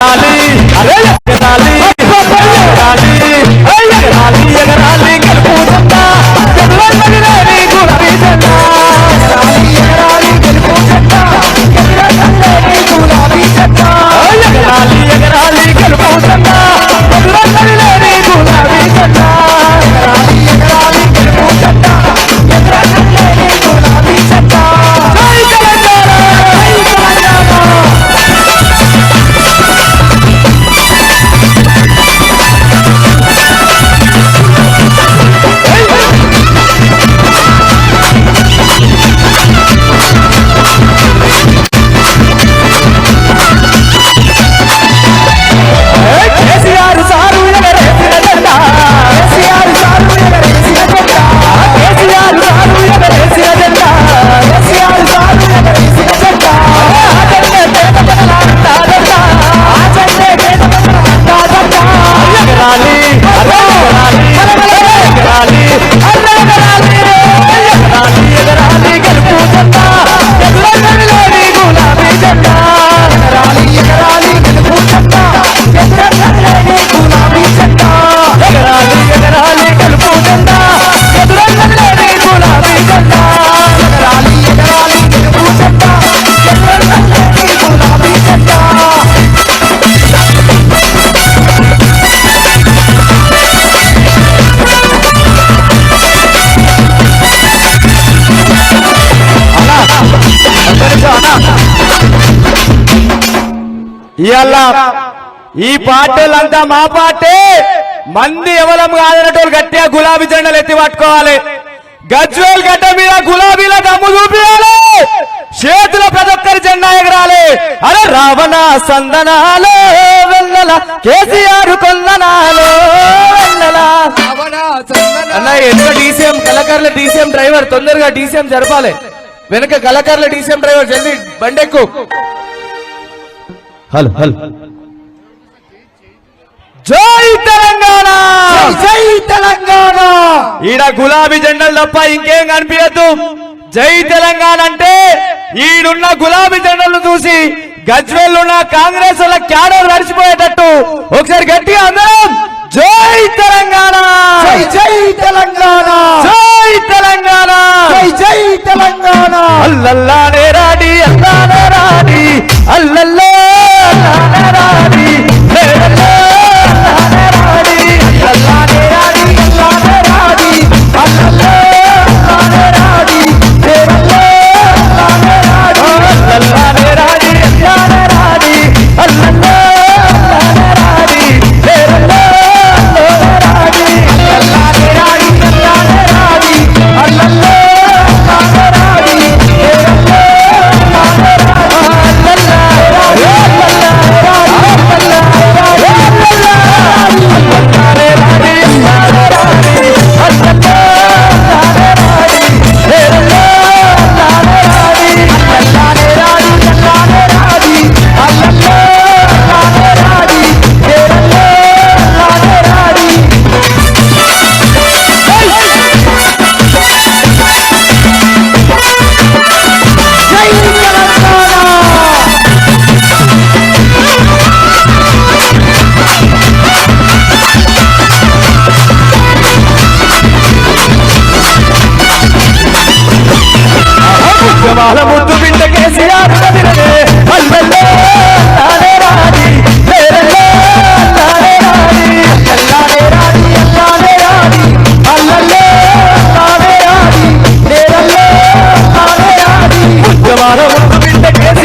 ఎగరాలి ఇవాళ ఈ పార్టీలంతా మా పార్టీ. మంది ఎవరం కాదనటోళ్ళు గట్టిగా గులాబీ జెండాలు ఎత్తి పట్టుకోవాలి. గజ్వేల్ గడ్డ మీద గులాబీల దమ్ము చూపించాలి చేతుల ప్రతి ఒక్కరి జెండా ఎగరాలి. అరే రావణ సందనాలు వెళ్ళల కేసీఆర్ కొందనాలో వెన్నెల. అన్న ఎంత డీసీఎం కలకర్ల డీసీఎం డ్రైవర్? తొందరగా డీసీఎం జరపాలి. వెనక కలకర్ల డీసీఎం డ్రైవర్ జల్దీ బండెక్కు. Hello hello. జై తెలంగాణ! జై తెలంగాణ! ఈడ గులాబీ జెండలు తప్ప ఇంకేం కనిపించద్దు జై తెలంగాణ అంటే ఈడున్న గులాబీ జెండలు చూసి గజ్వేల్ ఉన్న కాంగ్రెస్ వాళ్ళ క్యాడర్ నడిచిపోయేటట్టు. ఒకసారి గట్టిగా అందరం జై తెలంగాణ! జై జై తెలంగాణ! జై తెలంగాణ! జై జై తెలంగాణ! అల్లల్లానే రాడి అల్లానే రాడి అల్లల్లో de que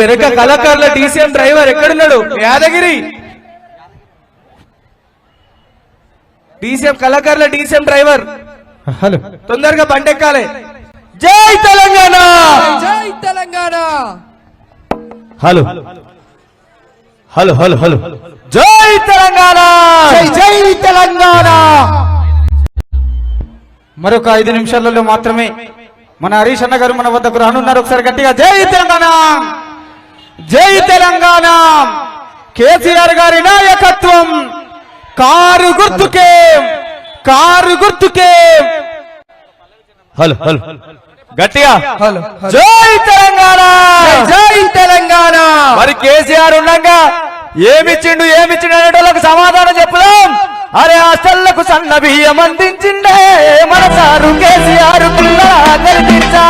వెనక కళాకారుల టీసీఎం డ్రైవర్ ఎక్కడున్నాడు? యాదగిరి. టీసీఎం కళాకారుల టీసీఎం డ్రైవర్. హలో. తొందరగా బండెక్కాలి. జై తెలంగాణ! జై Telangana! Hello. Hello hello hello. జై తెలంగాణ! జై తెలంగాణ! మరొక ఐదు నిమిషాలలో మాత్రమే మన హరీష్ అన్న గారు మన వద్దకు రానున్నారు. ఒకసారి గట్టిగా జై తెలంగాణ! జై తెలంగాణ. కేసీఆర్ గారి నాయకత్వం. కారు గుర్తుకే. కారు గుర్తుకే. Hello hello. గట్టిగా. జై తెలంగాణ. జై తెలంగాణ. మరి కేసీఆర్ ఉండగా ఏమిచ్చిండు ఏమిచ్చిండు అనేటోళ్ళకు సమాధానం చెప్పుదాం. అరే అసళ్ళకు సన్న బియ్యం అందించిండే. మన సారు కేసీఆర్ కల్పించా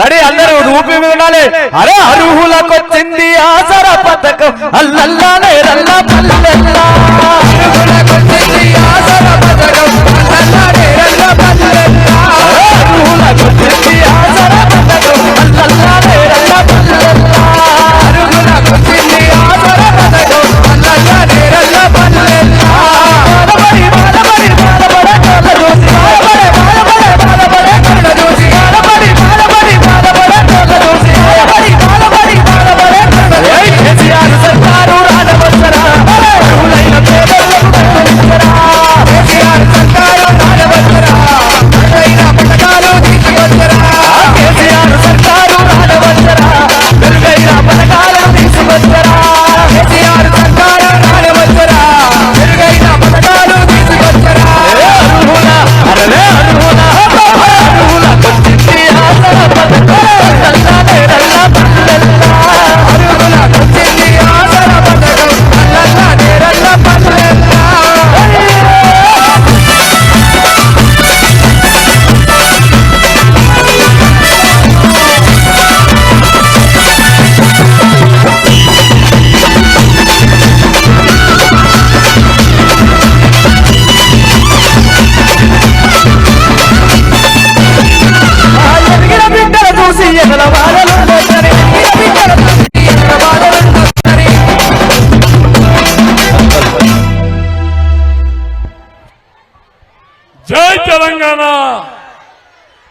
రడి అందరూ రూపి ఉండాలి. అరే అర్హులకొచ్చింది ఆసర పథకం. అల్లల్లా రల్లా పల్లెల్లా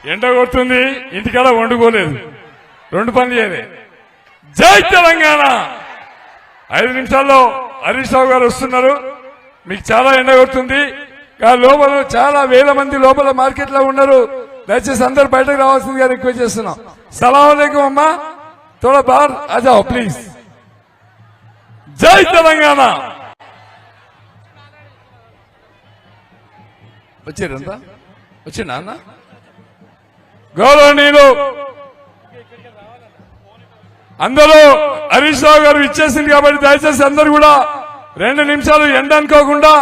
ఎండ కొడుతుంది ఇంటికాడ వండుకోలేదు. రెండు పనులు చేయలే. జై తెలంగాణ! ఐదు నిమిషాల్లో హరీష్ రావు గారు వస్తున్నారు. మీకు చాలా ఎండ కొడుతుంది. కానీ లోపల చాలా వేల మంది లోపల మార్కెట్లో ఉన్నారు. దయచేసి అందరు బయటకు రావాల్సిందిగా రిక్వెస్ట్ చేస్తున్నాం. సలాంకం అమ్మా. థోడా బార్ అజావ్ ప్లీజ్. జై తెలంగాణ! వచ్చారంతా? వచ్చిండా అన్నా గౌరవనీయులు అందరూ హరీష్ రావు గారు ఇచ్చేసింది కాబట్టి దయచేసి అందరు కూడా రెండు నిమిషాలు ఎండ అనుకోకుండా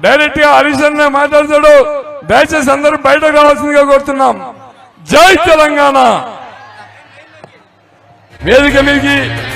డైరెక్ట్గా హరీష్ అన్న మాట్లాడతాడు. దయచేసి అందరూ బయటకు రావాల్సిందిగా కోరుతున్నాం. జై తెలంగాణ. వేదిక మీదకి